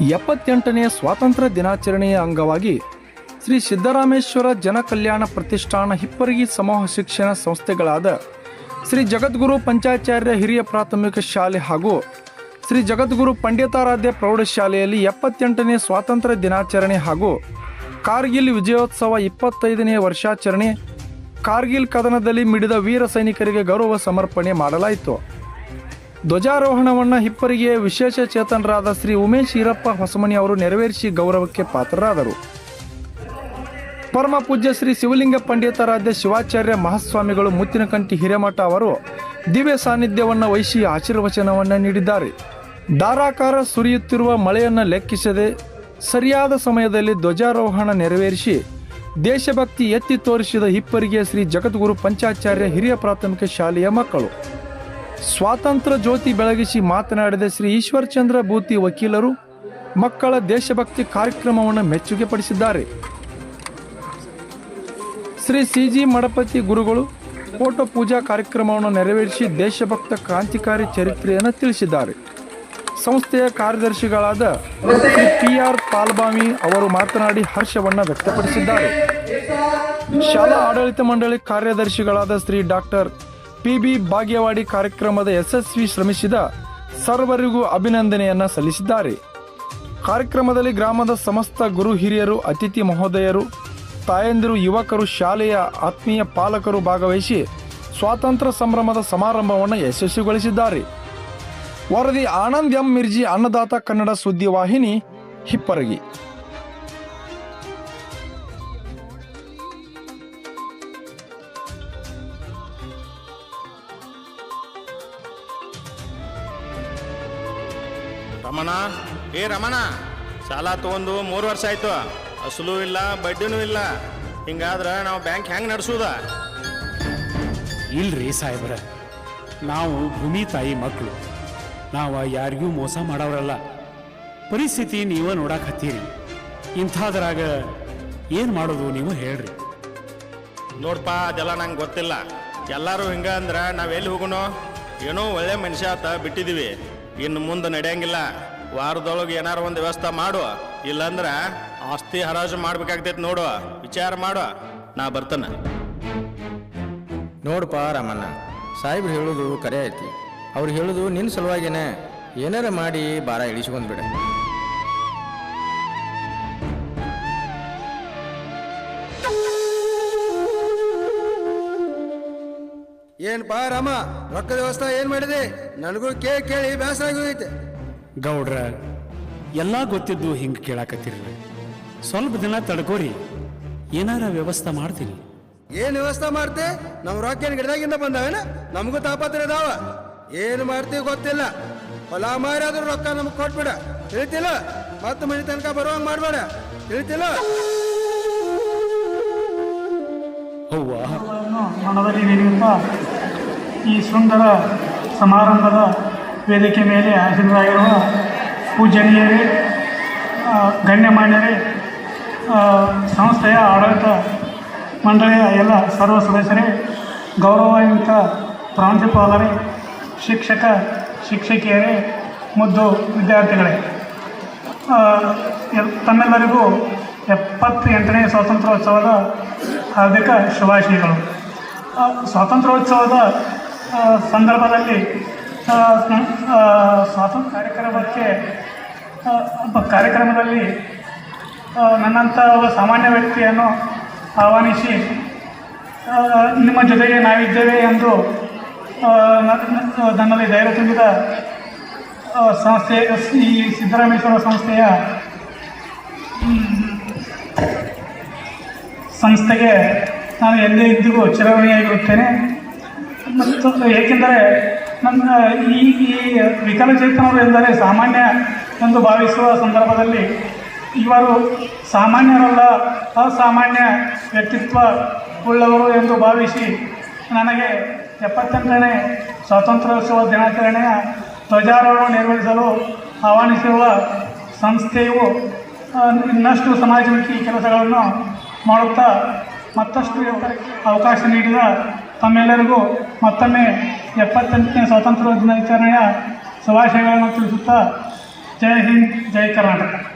ಎಪ್ಪತ್ತೆಂಟನೇ ಸ್ವಾತಂತ್ರ್ಯ ದಿನಾಚರಣೆಯ ಅಂಗವಾಗಿ ಶ್ರೀ ಸಿದ್ದರಾಮೇಶ್ವರ ಜನಕಲ್ಯಾಣ ಪ್ರತಿಷ್ಠಾನ ಹಿಪ್ಪರಗಿ ಸಮೂಹ ಶಿಕ್ಷಣ ಸಂಸ್ಥೆಗಳಾದ ಶ್ರೀ ಜಗದ್ಗುರು ಪಂಚಾಚಾರ್ಯ ಹಿರಿಯ ಪ್ರಾಥಮಿಕ ಶಾಲೆ ಹಾಗೂ ಶ್ರೀ ಜಗದ್ಗುರು ಪಂಡಿತಾರಾಧ್ಯ ಪ್ರೌಢಶಾಲೆಯಲ್ಲಿ ಎಪ್ಪತ್ತೆಂಟನೇ ಸ್ವಾತಂತ್ರ್ಯ ದಿನಾಚರಣೆ ಹಾಗೂ ಕಾರ್ಗಿಲ್ ವಿಜಯೋತ್ಸವ ಇಪ್ಪತ್ತೈದನೇ ವರ್ಷಾಚರಣೆ, ಕಾರ್ಗಿಲ್ ಕದನದಲ್ಲಿ ಮಿಡಿದ ವೀರ ಸೈನಿಕರಿಗೆ ಗೌರವ ಸಮರ್ಪಣೆ ಮಾಡಲಾಯಿತು. ಧ್ವಜಾರೋಹಣವನ್ನು ಹಿಪ್ಪರಿಗೆ ವಿಶೇಷ ಚೇತನರಾದ ಶ್ರೀ ಉಮೇಶ್ ಈರಪ್ಪ ಹೊಸಮನಿ ಅವರು ನೆರವೇರಿಸಿ ಗೌರವಕ್ಕೆ ಪಾತ್ರರಾದರು. ಪರಮ ಪೂಜ್ಯ ಶ್ರೀ ಶಿವಲಿಂಗ ಪಂಡಿತಾರಾಧ್ಯ ಶಿವಾಚಾರ್ಯ ಮಹಾಸ್ವಾಮಿಗಳು ಮುತ್ತಿನಕಂಠಿ ಹಿರೇಮಠ ಅವರು ದಿವ್ಯ ಸಾನ್ನಿಧ್ಯವನ್ನು ವಹಿಸಿ ಆಶೀರ್ವಚನವನ್ನು ನೀಡಿದ್ದಾರೆ. ಧಾರಾಕಾರ ಸುರಿಯುತ್ತಿರುವ ಮಳೆಯನ್ನು ಲೆಕ್ಕಿಸದೆ ಸರಿಯಾದ ಸಮಯದಲ್ಲಿ ಧ್ವಜಾರೋಹಣ ನೆರವೇರಿಸಿ ದೇಶಭಕ್ತಿ ಎತ್ತಿ ತೋರಿಸಿದ ಹಿಪ್ಪರಿಗೆ ಶ್ರೀ ಜಗದ್ಗುರು ಪಂಚಾಚಾರ್ಯ ಹಿರಿಯ ಪ್ರಾಥಮಿಕ ಶಾಲೆಯ ಮಕ್ಕಳು. ಸ್ವಾತಂತ್ರ್ಯ ಜ್ಯೋತಿ ಬೆಳಗಿಸಿ ಮಾತನಾಡಿದ ಶ್ರೀ ಈಶ್ವರ್ ಚಂದ್ರ ಭೂತಿ ವಕೀಲರು ಮಕ್ಕಳ ದೇಶಭಕ್ತಿ ಕಾರ್ಯಕ್ರಮವನ್ನು ಮೆಚ್ಚುಗೆ ಪಡಿಸಿದ್ದಾರೆ ಶ್ರೀ ಸಿ ಜಿ ಮಡಪತಿ ಗುರುಗಳು ಫೋಟೋ ಪೂಜಾ ಕಾರ್ಯಕ್ರಮವನ್ನು ನೆರವೇರಿಸಿ ದೇಶಭಕ್ತ ಕ್ರಾಂತಿಕಾರಿ ಚರಿತ್ರೆಯನ್ನು ತಿಳಿಸಿದ್ದಾರೆ. ಸಂಸ್ಥೆಯ ಕಾರ್ಯದರ್ಶಿಗಳಾದ ಶ್ರೀ ಪಿ ಆರ್ ಪಾಲ್ಬಾಮಿ ಅವರು ಮಾತನಾಡಿ ಹರ್ಷವನ್ನು ವ್ಯಕ್ತಪಡಿಸಿದ್ದಾರೆ. ಶಾಲಾ ಆಡಳಿತ ಮಂಡಳಿ ಕಾರ್ಯದರ್ಶಿಗಳಾದ Shri doctor P B Bhagyawadi ಕಾರ್ಯಕ್ರಮದ ಯಶಸ್ವಿ ಶ್ರಮಿಸಿದ ಸರ್ವರಿಗೂ ಅಭಿನಂದನೆಯನ್ನ ಸಲ್ಲಿಸಿದ್ದಾರೆ. ಕಾರ್ಯಕ್ರಮದಲ್ಲಿ ಗ್ರಾಮದ ಸಮಸ್ತ ಗುರು ಹಿರಿಯರು, ಅತಿಥಿ ಮಹೋದಯರು, ತಾಯಂದಿರು, ಯುವಕರು, ಶಾಲೆಯ ಆತ್ಮೀಯ ಪಾಲಕರು ಭಾಗವಹಿಸಿ ಸ್ವಾತಂತ್ರ್ಯ ಸಂಭ್ರಮದ ಸಮಾರಂಭವನ್ನು ಯಶಸ್ವಿಗೊಳಿಸಿದ್ದಾರೆ. ವರದಿ ಆನಂದ್ ಎಂ. ಮಿರ್ಜಿ, ಅನ್ನದಾತ ಕನ್ನಡ ಸುದ್ದಿ ವಾಹಿನಿ, ಹಿಪ್ಪರಗಿ. ರಮಣ ಏ ರಮಣ ಸಾಲ ತಗೊಂಡು ಮೂರು ವರ್ಷ ಆಯ್ತು. ಅಸಲು ಇಲ್ಲ ಬಡ್ಡಿನೂ ಇಲ್ಲ. ಹಿಂಗಾದ್ರೆ ನಾವು ಬ್ಯಾಂಕ್ ಹೆಂಗ್ ನಡೆಸೋದ? ಇಲ್ರಿ ಸಾಹೇಬ್ರ ನಾವು ಭೂಮಿ ತಾಯಿ ಮಕ್ಕಳು ನಾವು ಯಾರಿಗೂ ಮೋಸ ಮಾಡೋರಲ್ಲ ಪರಿಸ್ಥಿತಿ ನೀವು ನೋಡಕ್ ಹತ್ತೀರಿ. ಇಂಥದ್ರಾಗ ಏನು ಮಾಡೋದು ನೀವು ಹೇಳ್ರಿ. ನೋಡ್ಪ ಅದೆಲ್ಲ ನಂಗೆ ಗೊತ್ತಿಲ್ಲ. ಎಲ್ಲರೂ ಹಿಂಗೆ ಅಂದ್ರೆ ನಾವ್ ಎಲ್ಲಿ ಹೋಗೋಣ? ಏನೋ ಒಳ್ಳೆ ಮನುಷ್ಯ ಆತ ಬಿಟ್ಟಿದೀವಿ. ಇನ್ನು ಮುಂದೆ ನಡೆಯಂಗಿಲ್ಲ. ವಾರದೊಳಗೆ ಏನಾರ ಒಂದು ವ್ಯವಸ್ಥೆ ಮಾಡು. ಇಲ್ಲಂದ್ರ ಆಸ್ತಿ ಹರಾಜು ಮಾಡ್ಬೇಕಾಗ್ತೈತಿ ನೋಡು. ವಿಚಾರ ಮಾಡು. ನಾ ಬರ್ತೇನೆ. ನೋಡಪ್ಪ ರಾಮಣ್ಣ, ಸಾಹೇಬ್ರು ಹೇಳೋದು ಕರೆ ಐತಿ. ಅವ್ರು ಹೇಳೋದು ನಿನ್ನ ಸಲುವಾಗೇನೆ. ಏನಾರ ಮಾಡಿ ಭಾರ ಇಳಿಸ್ಕೊಂಡ್ ಬಿಡ ಏನಪ್ಪಾ ರಾಮ ರೊಕ್ಕದ ವ್ಯವಸ್ಥೆ ಏನ್ ಮಾಡಿದೆ? ನನಗೂ ಕೇಳಿ ಕೇಳಿ ಬೇಸರ ಆಗೋಗೈತೆ ಗೌಡ್ರ ಎಲ್ಲ ಗೊತ್ತಿದ್ದು ಹಿಂಗೆ ಕೇಳಾಕತ್ತೀರಿ. ಸ್ವಲ್ಪ ದಿನ ತಡ್ಕೋರಿ. ಏನಾರ ವ್ಯವಸ್ಥೆ ಮಾಡ್ತೀನಿ. ಏನ್ ವ್ಯವಸ್ಥೆ ಮಾಡ್ತೆ? ನಮ್ ರೊಕ್ಕ ಏನ್ ಗಿಡದಾಗಿಂದ ಬಂದಾವೇನ? ನಮಗೂ ತಾಪತ್ರ ಇದಾವ. ಏನ್ ಮಾಡ್ತೀವಿ ಗೊತ್ತಿಲ್ಲ. ಹೊಲ ಮಾರಾದ್ರೂ ರೊಕ್ಕ ನಮ್ಗೆ ಕೊಟ್ಬಿಡ. ತಿಳಿತಿಲ್ಲ? ಮತ್ತೆ ಮನೆ ತನಕ ಬರುವಂಗ ಮಾಡ್ಬೇಡ. ತಿಳಿತಿಲ್ಲ? ಅವ್ವ. ಈ ಸುಂದರ ಸಮಾರಂಭದ ವೇದಿಕೆ ಮೇಲೆ ಹಾಜರಾಗಿರುವ ಪೂಜನೀಯರೇ ಗಣ್ಯಮಾನ್ಯರೇ ಸಂಸ್ಥೆಯ ಆಡಳಿತ ಮಂಡಳಿಯ ಎಲ್ಲ ಸರ್ವ ಸದಸ್ಯರೇ, ಗೌರವಾನ್ವಿತ ಪ್ರಾಂಶುಪಾಲರೇ ಶಿಕ್ಷಕ, ಶಿಕ್ಷಕಿಯರೇ, ಮುದ್ದು ವಿದ್ಯಾರ್ಥಿಗಳೇ ತಮ್ಮೆಲ್ಲರಿಗೂ ಎಪ್ಪತ್ತೆಂಟನೇ ಸ್ವಾತಂತ್ರ್ಯೋತ್ಸವದ ಹಾರ್ದಿಕ ಶುಭಾಶಯಗಳು. ಸ್ವಾತಂತ್ರ್ಯೋತ್ಸವದ ಸಂದರ್ಭದಲ್ಲಿ ಸ್ವಾತಂತ್ರ್ಯ ಕಾರ್ಯಕ್ರಮಕ್ಕೆ ಕಾರ್ಯಕ್ರಮದಲ್ಲಿ ನನ್ನಂಥ ಸಾಮಾನ್ಯ ವ್ಯಕ್ತಿಯನ್ನು ಆಹ್ವಾನಿಸಿ ನಿಮ್ಮ ಜೊತೆಗೆ ನಾವಿದ್ದೇವೆ ಎಂದು ನನ್ನಲ್ಲಿ ಧೈರ್ಯ ತುಂಬಿದ ಸಂಸ್ಥೆ, ಈ ಸಿದ್ದರಾಮೇಶ್ವರ ಸಂಸ್ಥೆಯ ಸಂಸ್ಥೆಗೆ ನಾನು ಎಲ್ಲೇ ಇದ್ದಿಗೂ ಚಿರಋಣಿಯಾಗಿರುತ್ತೇನೆ ಮತ್ತು ಏಕೆಂದರೆ ನನ್ನ ಈ ಈ ವಿಕಲಚೇತನರು ಎಂದರೆ ಸಾಮಾನ್ಯ ಎಂದು ಭಾವಿಸುವ ಸಂದರ್ಭದಲ್ಲಿ ಇವರು ಸಾಮಾನ್ಯರಲ್ಲ, ಅಸಾಮಾನ್ಯ ವ್ಯಕ್ತಿತ್ವ ಉಳ್ಳವರು ಎಂದು ಭಾವಿಸಿ ನನಗೆ ಎಪ್ಪತ್ತೆಂಟನೇ ಸ್ವಾತಂತ್ರ್ಯೋತ್ಸವ ದಿನಾಚರಣೆಯ ಧ್ವಜಾರೋಹಣ ನಿರ್ವಹಿಸಲು ಆಹ್ವಾನಿಸಿರುವ ಸಂಸ್ಥೆಯು ಇನ್ನಷ್ಟು ಸಮಾಜಮುಖಿ ಕೆಲಸಗಳನ್ನು ಮಾಡುತ್ತಾ ಮತ್ತಷ್ಟು ಅವಕಾಶ ನೀಡಿದ ತಮ್ಮೆಲ್ಲರಿಗೂ ಮತ್ತೊಮ್ಮೆ ಎಪ್ಪತ್ತೆಂಟನೇ ಸ್ವಾತಂತ್ರ್ಯ ದಿನಾಚರಣೆಯ ಶುಭಾಶಯಗಳನ್ನು ತಿಳಿಸುತ್ತಾ ಜೈ ಹಿಂದ್ ಜೈ ಕರ್ನಾಟಕ.